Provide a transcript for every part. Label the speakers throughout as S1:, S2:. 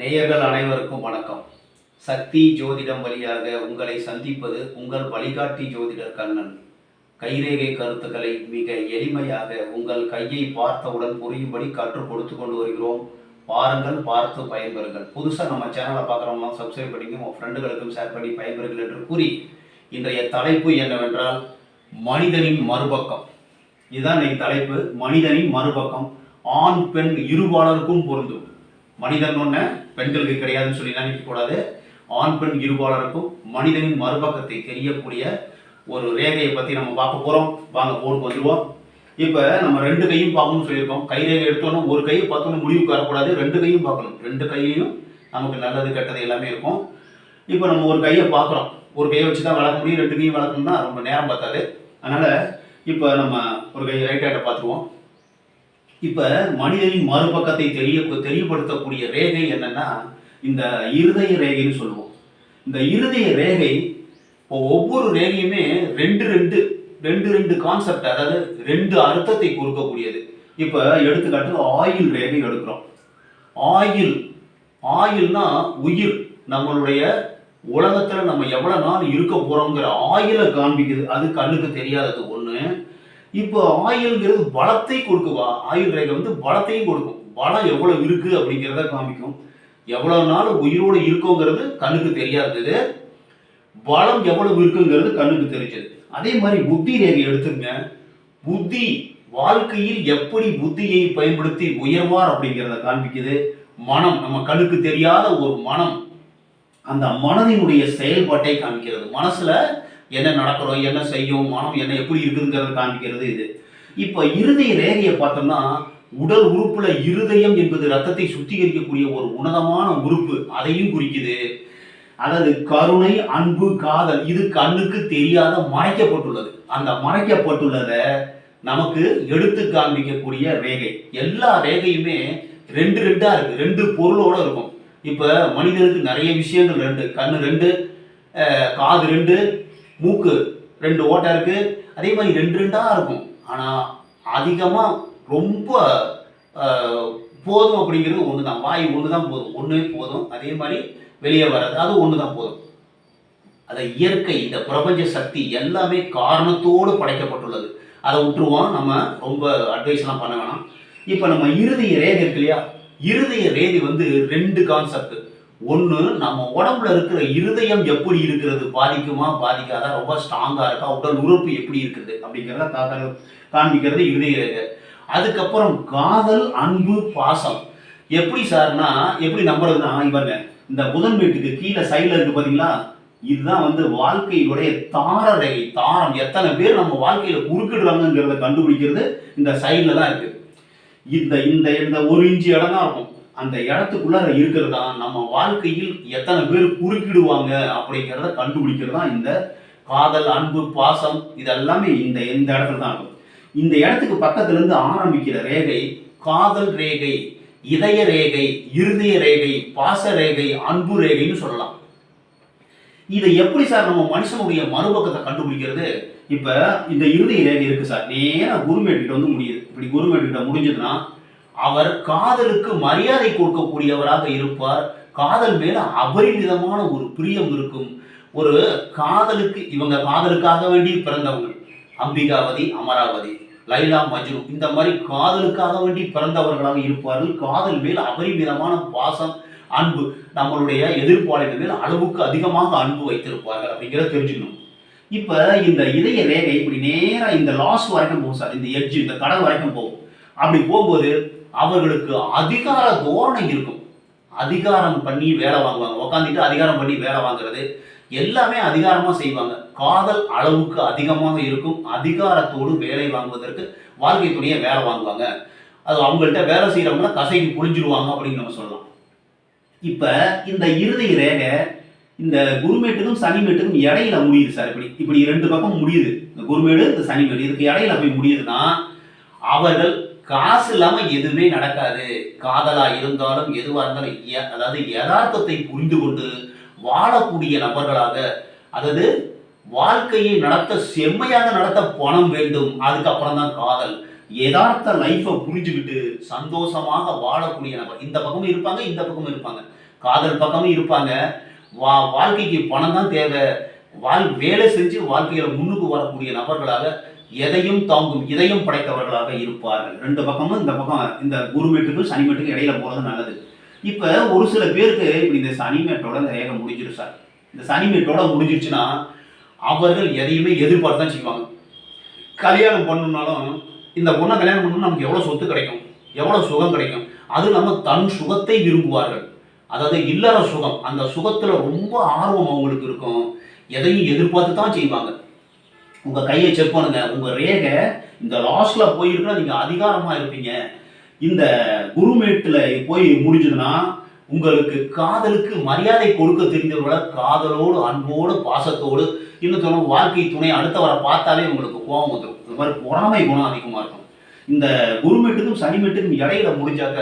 S1: நேயர்கள் அனைவருக்கும் வணக்கம். சக்தி ஜோதிடம் வழியாக உங்களை சந்திப்பது உங்கள் வழிகாட்டி ஜோதிடர் கண்ணன். கைரேகை கருத்துக்களை மிக எளிமையாக உங்கள் கையை பார்த்தவுடன் புரியும்படி கற்றுக் கொடுத்து கொண்டு வருகிறோம். பாருங்கள் பார்த்து பயன்பெறுங்கள். புதுசாக நம்ம சேனலை பார்க்குறவங்க சப்ஸ்கிரைப் பண்ணிங்க உங்கள் ஃப்ரெண்டுகளுக்கும் ஷேர் பண்ணி பயன்பெறுங்கள் என்று கூறி இன்றைய தலைப்பு என்னவென்றால் மனிதனின் மறுபக்கம். இதுதான் இன்னைக்கு தலைப்பு. மனிதனின் மறுபக்கம். ஆண் பெண் இருபாலருக்கும் பொருந்தும். மனிதன் ஒன்று பெண்களுக்கு கிடையாதுன்னு சொல்லி நினைக்கக்கூடாது. ஆண் பெண் இருபாலருக்கும் மனிதனின் மறுபக்கத்தை தெரியக்கூடிய ஒரு ரேகையை பற்றி நம்ம பார்க்க போகிறோம் வாங்க போர்க்கு வந்துடுவோம் இப்போ நம்ம ரெண்டு கையும் பார்க்கணும்னு சொல்லியிருக்கோம். கை ரேகை எடுத்தோன்னா ஒரு கையை பார்த்தோன்னு முடிவுக்கு வரக்கூடாது. ரெண்டு கையும் பார்க்கணும். ரெண்டு கையையும் நமக்கு நல்லது கெட்டது எல்லாமே இருக்கும். இப்போ நம்ம ஒரு கையை பார்க்குறோம். ஒரு கையை வச்சு தான் வளர்க்க முடியும். ரெண்டு கையும் வளர்க்கணும்னா ரொம்ப நேரம் பார்த்தாது அதனால் இப்போ நம்ம ஒரு கை ரைட் ஹேண்டை பார்த்துருவோம். இப்போ மனிதனின் மறுபக்கத்தை தெரிய தெரியப்படுத்தக்கூடிய ரேகை என்னன்னா இந்த இருதய ரேகைன்னு சொல்லுவோம். இந்த இருதய ரேகை இப்போ ஒவ்வொரு ரேகையுமே ரெண்டு ரெண்டு ரெண்டு ரெண்டு கான்செப்ட் அதாவது ரெண்டு அர்த்தத்தை கொடுக்கக்கூடியது. இப்போ எடுத்துக்காட்டு ஆயில் ரேகை எடுக்கிறோம். ஆயில் ஆயில்னா உயிர். நம்மளுடைய உலகத்தில் நம்ம எவ்வளோ நாள் இருக்க போகிறோங்கிற ஆயிலை காண்பிக்குது. அது கண்ணுக்கு தெரியாதது ஒன்று இப்போ ஆயில்ங்கிறது பலத்தை கொடுக்குவா? ஆயுள் ரேகை வந்து பலத்தையும் கொடுக்கும். பலம் எவ்வளவு இருக்கு அப்படிங்கிறத காமிக்கும். எவ்வளவு நாள் உயிரோடு இருக்கோங்கிறது கண்ணுக்கு தெரியாதது. பலம் எவ்வளவு இருக்குங்கிறது கண்ணுக்கு தெரிஞ்சது. அதே மாதிரி புத்தி ரேகை எடுத்துங்க புத்தி வாழ்க்கையில் எப்படி புத்தியை பயன்படுத்தி உயர்வார் அப்படிங்கிறத காண்பிக்குது. மனம் நம்ம கண்ணுக்கு தெரியாத ஒரு மனம் அந்த மனதினுடைய செயல்பாட்டை காமிக்கிறது மனசுல என்ன நடக்கிறோம் என்ன செய்யும் மனம் என்ன எப்படி இருக்குங்கிறத காமிக்கிறது இது. இப்போ இருதய ரேகையை பார்த்தோம்னா உடல் உறுப்புல இருதயம் என்பது ரத்தத்தை சுத்திகரிக்கக்கூடிய ஒரு உன்னதமான உறுப்பு. அதையும் குறிக்குது. அதாவது கருணை அன்பு காதல் இது கண்ணுக்கு தெரியாத மறைக்கப்பட்டுள்ளது. அந்த மறைக்கப்பட்டுள்ளதை நமக்கு எடுத்து காண்பிக்கக்கூடிய ரேகை. எல்லா ரேகையுமே ரெண்டு ரெண்டா இருக்கு. ரெண்டு பொருளோட இருக்கும். இப்ப மனிதனுக்கு நிறைய விஷயங்கள் ரெண்டு. கண்ணு ரெண்டு காது ரெண்டு மூக்கு ரெண்டு ஓட்டை இருக்கு. அதே மாதிரி ரெண்டு ரெண்டாக இருக்கும். ஆனால் அதிகமாக ரொம்ப போதும் அப்படிங்கிறது ஒன்று தான் வாய் ஒன்று தான் போதும். ஒன்றே போதும். அதே மாதிரி வெளியே வர்றது அது ஒன்று தான் போதும். அதை இயற்கை இந்த பிரபஞ்ச சக்தி எல்லாமே காரணத்தோடு படைக்கப்பட்டுள்ளது. அதை விட்டுருவோம். நம்ம ரொம்ப அட்வைஸ்லாம் பண்ண வேணாம். இப்போ நம்ம இருதய ரேகை இருக்கு இல்லையா? இருதய ரேதி வந்து ரெண்டு கான்செப்ட் ஒன்று நம்ம உடம்புல இருக்கிற இருதயம் எப்படி இருக்கிறது? பாதிக்குமா? பாதிக்காதா? ரொம்ப ஸ்ட்ராங்காக இருக்கா? உடல் உறுப்பு எப்படி இருக்குது? அப்படிங்கிறத தாத்தா காண்பிக்கிறது இருதய அதுக்கப்புறம் காதல் அன்பு பாசம். எப்படி சார்னா எப்படி நம்புறதுன்னா இவங்க இந்த புதன் வீட்டுக்கு கீழே சைடில் இருக்கு பார்த்தீங்களா இதுதான் வந்து வாழ்க்கையுடைய தார தாரம். எத்தனை பேர் நம்ம வாழ்க்கையில குறுக்கிடுறாங்கிறத கண்டுபிடிக்கிறது இந்த சைடில் தான் இருக்கு. இந்த இந்த இந்த ஒரு இன்ச்சு இடம் தான் இருக்கும். அந்த இடத்துக்குள்ள இருக்கிறது? தான் நம்ம வாழ்க்கையில் எத்தனை பேர் குறுக்கிடுவாங்க அப்படிங்கிறத கண்டுபிடிக்கிறது தான் இந்த காதல் அன்பு பாசம் இதெல்லாமே இந்த இந்த இடத்துல தான் இருக்கும். இந்த இடத்துக்கு பக்கத்துலேருந்து ஆரம்பிக்கிற ரேகை காதல் ரேகை இதய ரேகை இருதய ரேகை பாச ரேகை அன்பு ரேகைன்னு சொல்லலாம். இதை எப்படி சார் நம்ம மனுஷனுடைய மறுபக்கத்தை கண்டுபிடிக்கிறது? இப்போ இந்த இருதய ரேகை இருக்குது சார். நேராக குருமேட்டுக்கிட்ட வந்து முடியுது. இப்படி குருமேட்டுக்கிட்ட முடிஞ்சதுன்னா அவர் காதலுக்கு மரியாதை கொடுக்கக்கூடியவராக இருப்பார். காதல் மேல அபரிமிதமான ஒரு பிரியம் இருக்கும். ஒரு காதலுக்கு இவங்க காதலுக்காக வேண்டி பிறந்தவங்க. அம்பிகாவதி அமராவதி லைலா மஜ்னு இந்த மாதிரி காதலுக்காக வேண்டி பிறந்தவர்களாக இருப்பார்கள். காதல் மேல் அபரிமிதமான பாசம் அன்பு நம்மளுடைய எதிர்ப்பாளிகள் மேல் அளவுக்கு அதிகமாக அன்பு வைத்திருப்பார்கள் அப்படிங்கிறத தெரிஞ்சுக்கணும். இப்ப இந்த இதய ரேகை இப்படி நேராக இந்த லாஸ் வரைக்கும் போகும் சார். இந்த எட்ஜ் இந்த கடல் வரைக்கும் போகும். அப்படி போகும்போது அவர்களுக்கு அதிகார தோரணை இருக்கும். அதிகாரம் பண்ணி வேலை வாங்குவாங்க. உக்காந்துட்டு அதிகாரம் பண்ணி வேலை வாங்குறது எல்லாமே அதிகாரமாக செய்வாங்க. காதல் அளவுக்கு அதிகமாக இருக்கும். அதிகாரத்தோடு வேலை வாங்குவதற்கு வாழ்க்கை துணையை வேலை வாங்குவாங்க. அது அவங்கள்ட்ட வேலை செய்கிறவங்கள கசைக்கு புழிஞ்சிருவாங்க அப்படின்னு நம்ம சொல்லலாம். இப்போ இந்த இறுதி ரேகை இந்த குருமேட்டுக்கும் சனிமேட்டுக்கும் இடையில முடியுது சார் இப்படி. இப்படி ரெண்டு பக்கம் முடியுது. இந்த குருமேடு இந்த சனிமேடு. இதுக்கு இடையில போய் முடியுதுன்னா அவர்கள் காசு இல்லாம எதுவுமே நடக்காது. காதலா இருந்தாலும் எதுவா இருந்தாலும் அதாவது யதார்த்தத்தை புரிந்து கொண்டு வாழக்கூடிய நபர்களாக அதாவது வாழ்க்கையை நடத்த செம்மையாக நடத்த பணம் வேண்டும். அதுக்கப்புறம் தான் காதல். யதார்த்த லைஃப்பை புரிஞ்சுக்கிட்டு சந்தோஷமாக வாழக்கூடிய நபர். இந்த பக்கமும் இருப்பாங்க இந்த பக்கமும் இருப்பாங்க. காதல் பக்கமும் இருப்பாங்க. வா வாழ்க்கைக்கு பணம் தான் தேவை. வாழ் வேலை செஞ்சு வாழ்க்கையில முன்னுக்கு வரக்கூடிய நபர்களாக எதையும் தாங்கும் இதையும் படைத்தவர்களாக இருப்பார்கள். ரெண்டு பக்கமும் இந்த பக்கம் இந்த குருமேட்டுக்கும் சனிமேட்டுக்கும் இடையில போறது நல்லது. இப்ப ஒரு சில பேருக்கு இப்படி இந்த சனிமேட்டோட இந்த ரேகை முடிஞ்சிடும் சார். இந்த சனிமேட்டோட முடிஞ்சிருச்சுன்னா அவர்கள் எதையுமே எதிர்பார்த்து தான் செய்வாங்க. கல்யாணம் பண்ணணும்னாலும் இந்த பொண்ணை கல்யாணம் பண்ணணும் நமக்கு எவ்வளோ சொத்து கிடைக்கும்? எவ்வளோ சுகம் கிடைக்கும்? அது இல்லாமல் தன் சுகத்தை விரும்புவார்கள். அதாவது இல்லற சுகம் அந்த சுகத்தில் ரொம்ப ஆர்வம் அவங்களுக்கு இருக்கும். எதையும் எதிர்பார்த்து தான் செய்வாங்க. உங்கள் கையை செக் பண்ணுங்க. உங்கள் ரேகை இந்த லாஸ்ட்ல போயிருக்கா நீங்கள் அதிகாரமாக இருப்பீங்க. இந்த குருமேட்டில் போய் முடிஞ்சதுன்னா உங்களுக்கு காதலுக்கு மரியாதை கொடுக்க தெரிந்தவர்களை காதலோடு அன்போடு பாசத்தோடு இன்னும் சொல்ல வாழ்க்கை துணை அடுத்தவரை பார்த்தாலே உங்களுக்கு கோபம் வந்துடும் இந்த மாதிரி பொறாமை குணம் அதிகமாக இருக்கும். இந்த குருமேட்டுக்கும் சனிமேட்டுக்கும் இடையில முடிஞ்சாக்க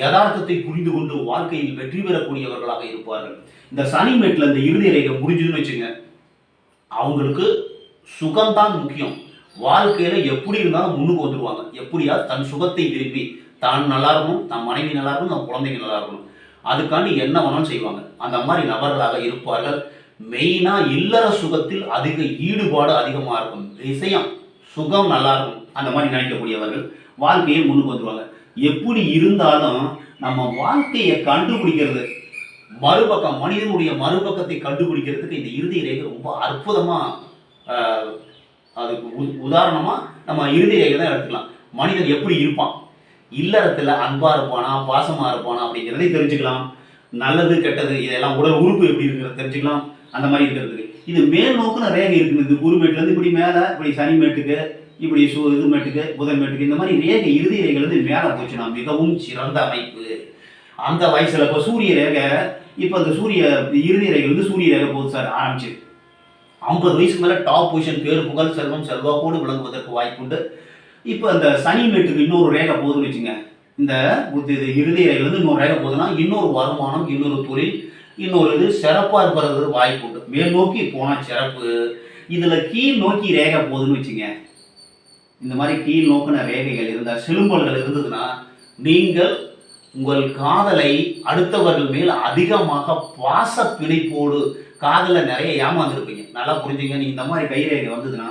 S1: யதார்த்தத்தை புரிந்து கொண்டு வாழ்க்கையில் வெற்றி பெறக்கூடியவர்களாக இருப்பார்கள். இந்த சனிமேட்டில் இந்த இறுதி ரேகை முடிஞ்சதுன்னு வச்சுங்க. அவங்களுக்கு சுகம்தான் முக்கியம். வாழ்க்கையில எப்படி இருந்தாலும் முன்னுக்கு வந்துடுவாங்க எப்படியா தன் சுகத்தை விரும்பி தான் நல்லா இருக்கணும் தன் மனைவி நல்லா இருக்கணும் தன் குழந்தைங்க நல்லா இருக்கணும். அதுக்காண்டி என்ன வேணாலும் செய்வாங்க. அந்த மாதிரி நபர்களாக இருப்பார்கள். மெயினாக இல்லற சுகத்தில் அதிக ஈடுபாடு அதிகமாக இருக்கும். விஷயம் சுகம் நல்லா இருக்கும். அந்த மாதிரி நினைக்கக்கூடியவர்கள் வாழ்க்கையை முன்னுக்கு வந்துடுவாங்க எப்படி இருந்தாலும் நம்ம வாழ்க்கையை கண்டுபிடிக்கிறது மறுபக்கம் மனிதனுடைய மறுபக்கத்தை கண்டுபிடிக்கிறதுக்கு இந்த இறுதி ரேகை ரொம்ப அற்புதமாக அதுக்கு உ- உதாரணமாக நம்ம இறுதி தான் எடுத்துக்கலாம். மனிதன் எப்படி இருப்பான்? இல்லறத்தில் அன்பாக இருப்பானா பாசமாக இருப்பானா அப்படிங்கிறதை தெரிஞ்சுக்கலாம். நல்லது கெட்டது இதெல்லாம் உடல் உறுப்பு எப்படி இருக்கிறத தெரிஞ்சுக்கலாம். அந்த மாதிரி இருக்கிறதுக்கு இது மேல் நோக்குன ரேகை இருக்குது இது குருமேட்டுலேருந்து இப்படி மேலே இப்படி சனி மேட்டுக்கு இப்படி சு இது மேட்டுக்கு புதன் மேட்டுக்கு இந்த மாதிரி ரேகை இறுதி ரேகைலேருந்து மேலே போச்சுன்னா மிகவும் சிறந்த அமைப்பு. அந்த வயசில் இப்போ சூரிய ரேகை இப்போ அந்த சூரிய இறுதி ரேகை வந்து சூரிய ரேகை போகுது சார் ஆரம்பிச்சு ஐம்பது வயசுக்கு மேலே டாப் பொசிஷன் பேர் புகழ் செல்வம் செல்வாக்கோடு விளங்குவதற்கு வாய்ப்புண்டு. இப்போ அந்த சனி மேட்டுக்கு இன்னொரு ரேகை போகுதுன்னு வச்சுங்க. இந்த புத்தி- இது இறுதி ரேகை இன்னொரு ரேகை போகுதுன்னா இன்னொரு வருமானம் இன்னொரு தொழில் இன்னொரு இது சிறப்பாக இருக்கிறது வாய்ப்பு உண்டு மேல் நோக்கி போனால் சிறப்பு. இதில் கீழ் நோக்கி ரேகை போகுதுன்னு வச்சுங்க. இந்த மாதிரி கீழ் நோக்கின ரேகைகள் இருந்தால் சிலும்பல்கள் இருந்ததுன்னா நீங்கள் உங்கள் காதலை அடுத்தவர்கள் மேல் அதிகமாக பாச பிணைப்போடு காதலில் நிறைய ஏமாந்துருப்பீங்க. நல்லா புரிஞ்சுங்க. நீங்கள் இந்த மாதிரி கைரேகை வந்ததுன்னா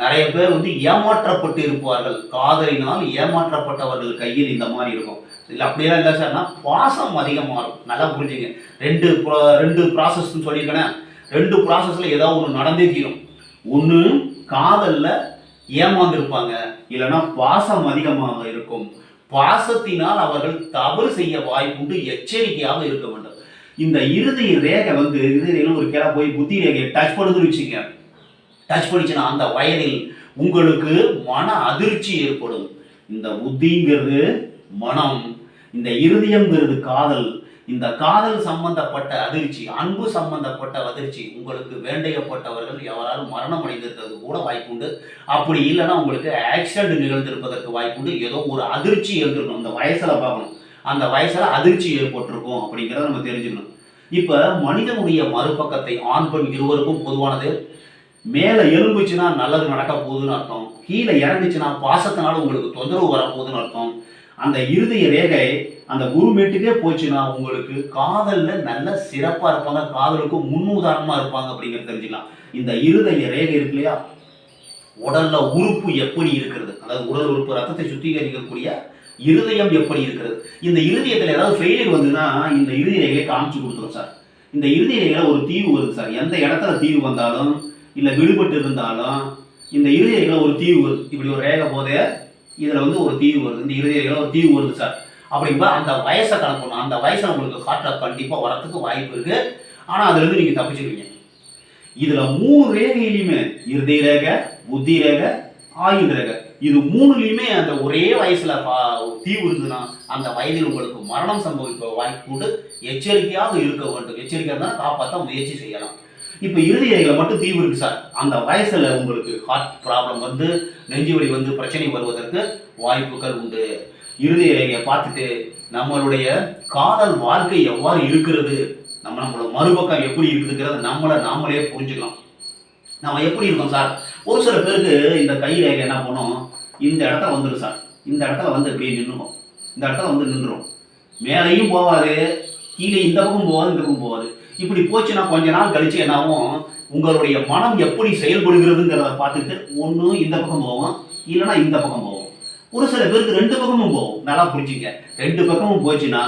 S1: நிறைய பேர் வந்து ஏமாற்றப்பட்டு இருப்பார்கள். காதலினால் ஏமாற்றப்பட்டவர்கள் கையில் இந்த மாதிரி இருக்கும். இல்லை அப்படியெல்லாம் இல்லை சார்னா பாசம் அதிகமாக இருக்கும். நல்லா புரிஞ்சுங்க. ரெண்டு ரெண்டு ப்ராசஸ்ன்னு சொல்லியிருக்கேனே. ரெண்டு ப்ராசஸில் ஏதோ ஒன்று நடந்தே தீரும். ஒன்று காதலில் ஏமாந்துருப்பாங்க. இல்லைன்னா பாசம் அதிகமாக இருக்கும். பாசத்தினால் அவர்கள் தவறு செய்ய வாய்ப்புண்டு எச்சரிக்கையாக இருக்க வேண்டும். இந்த இறுதி ரேகை வந்து இறுதியில் ஒரு கிளை போய் புத்தி ரேகையை டச் பண்ணுதுன்னு வச்சுங்க டச் பண்ணிச்சுன்னா அந்த வயதில் உங்களுக்கு மன அதிர்ச்சி ஏற்படும். இந்த புத்திங்கிறது மனம் இந்த இருதயம்ங்கிறது காதல். இந்த காதல் சம்பந்தப்பட்ட அதிர்ச்சி அன்பு சம்பந்தப்பட்ட அதிர்ச்சி உங்களுக்கு வேண்டையப்பட்டவர்கள் எவராலும் மரணம் அடைந்திருக்கிறது கூட வாய்ப்புண்டு அப்படி இல்லைன்னா உங்களுக்கு ஆக்சிடென்ட் நிகழ்ந்திருப்பதற்கு வாய்ப்புண்டு ஏதோ ஒரு அதிர்ச்சி எழுந்திருக்கும் அந்த வயசில் பார்க்கணும். அந்த வயசில் அதிர்ச்சி ஏற்பட்டிருக்கும் அப்படிங்கிறத நம்ம தெரிஞ்சுக்கணும். இப்போ மனிதனுடைய மறுபக்கத்தை ஆண் பெண் இருவருக்கும் பொதுவானது. மேலே எழும்புச்சுன்னா நல்லது நடக்க போகுதுன்னு அர்த்தம். கீழே இறங்குச்சுன்னா பாசத்தினால உங்களுக்கு தொந்தரவு வரப்போகுதுன்னு அர்த்தம். அந்த இருதய ரேகை அந்த குருமேட்டுக்கே போச்சுன்னா உங்களுக்கு காதலில் நல்ல சிறப்பாக இருப்பாங்க காதலுக்கு முன்னுதாரணமாக இருப்பாங்க அப்படிங்கிறது தெரிஞ்சுக்கலாம். இந்த இருதய ரேகை இருக்கு இல்லையா? உடல்ல உறுப்பு எப்படி இருக்கிறது? அதாவது உடல் உறுப்பு ரத்தத்தை சுத்திகரிக்கக்கூடிய இருதயம் எப்படி இருக்கிறது? இந்த இருதயத்தில் ஏதாவது ஃபெயிலியர் வந்ததுன்னா இந்த இருதய ரேகையை காமிச்சு கொடுத்துரும் சார். இந்த இருதய நிலையில் ஒரு தீவு வருது சார். எந்த இடத்துல தீவு வந்தாலும் இல்லை விடுபட்டு இருந்தாலும் இந்த இருதய ஒரு தீவு வருது. இப்படி ஒரு ரேகை போதே இதில் வந்து ஒரு தீவு வருது. இந்த இருதய ஒரு தீவு வருது சார். அப்படின்பா அந்த வயசை கலக்கணும். அந்த வயசுல உங்களுக்கு ஹார்ட்டில் கண்டிப்பாக வரத்துக்கு வாய்ப்பு இருக்குது ஆனால் அதுலேருந்து நீங்கள் நீங்க தப்பிச்சிருவீங்க. மூணு ரேகையிலையுமே இருதய ரேகை புத்தி ரேகை ஆயுள் ரேகை. இது மூணுலையுமே அந்த ஒரே வயசுல பா- விழுதுன்னா அந்த வயதில் உங்களுக்கு மரணம் சம்பவிக்க வாய்ப்பு உண்டு எச்சரிக்கையாக இருக்க வேண்டும். எச்சரிக்கையாக தான் காப்பாற்ற முயற்சி செய்யலாம். இப்போ இறுதி மட்டும் தீவு இருக்கு சார். அந்த வயசுல உங்களுக்கு ஹார்ட் ப்ராப்ளம் வந்து நெஞ்சு வலி வந்து பிரச்சனை வருவதற்கு வாய்ப்புகள் உண்டு. இறுதி ரேகையை பார்த்துட்டு நம்மளுடைய காதல் வாழ்க்கை எவ்வாறு இருக்கிறது? நம்ம நம்மளோட மறுபக்கம் எப்படி இருக்குதுங்கிறத நம்மளை நாமளே புரிஞ்சுக்கலாம். நம்ம எப்படி இருக்கோம் சார்? ஒரு சில பேருக்கு இந்த கை ரேகை என்ன பண்ணும்? இந்த இடத்துல வந்துடும் சார். இந்த இடத்துல வந்து இப்படியே நின்றுக்கும் இந்த இடத்துல வந்து நின்றுடும் மேலேயும் போகாது கீழே இந்த பக்கம் போகாது இந்த பக்கம் போகாது இப்படி போச்சுன்னா கொஞ்ச நாள் கழிச்சு என்னாகும் உங்களுடைய மனம் எப்படி செயல்படுகிறதுங்கிறத பார்த்துட்டு ஒன்று இந்த பக்கம் போகும் இல்லைன்னா இந்த பக்கம் போகும் ஒரு சில பேருக்கு ரெண்டு பக்கமும் போகும். நல்லா புரிஞ்சுங்க. ரெண்டு பக்கமும் போச்சுன்னா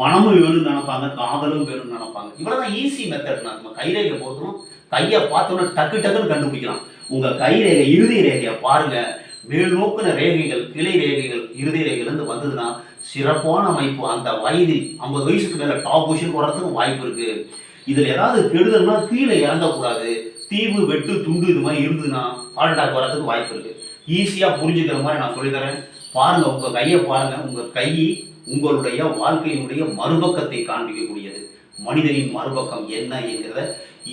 S1: பணமும் வேணும்னு நினைப்பாங்க காதலும் வேணும்னு நினைப்பாங்க. இவ்வளோதான் ஈஸி மெத்தட் நம்ம கைரேகை பொறுத்தணும் கையை பார்த்தோன்னா டக்கு டக்குன்னு கண்டுபிடிக்கலாம். உங்கள் கை ரேகை இறுதி ரேகையை பாருங்கள் மேல் நோக்கின ரேகைகள் கிளை ரேகைகள் இறுதி ரேகையிலேருந்து வந்ததுன்னா சிறப்பான அமைப்பு. அந்த வயதில் ஐம்பது வயசுக்கு மேலே டாப் பொசிஷன் போடுறதுக்கு வாய்ப்பு இருக்குது இதில் ஏதாவது கெடுதல்னா கீழே இறங்கக்கூடாது. தீவு வெட்டு துண்டு இது மாதிரி இருந்ததுன்னா ஹார்ட் அட்டாக் வர்றதுக்கு வாய்ப்பு இருக்குது ஈஸியாக புரிஞ்சுக்கிற மாதிரி நான் சொல்லித்தரேன் பாருங்கள் உங்கள் கையை பாருங்கள் உங்கள் கை உங்களுடைய வாழ்க்கையினுடைய மறுபக்கத்தை காண்பிக்கக்கூடியது. மனிதனின் மறுபக்கம் என்ன என்கிறத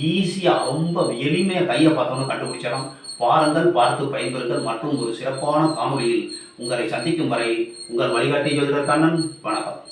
S1: ஈஸியாக ரொம்ப எளிமையாக கையை பார்த்தோன்னு கண்டுபிடிச்சிடலாம். பாருங்கள் பார்த்து பயன்பெறுங்கள். மற்றும் ஒரு சிறப்பான காணொலியில் உங்களை சந்திக்கும் வரை உங்கள் வழிகாட்டி ஜோதிடர் கண்ணன். வணக்கம்.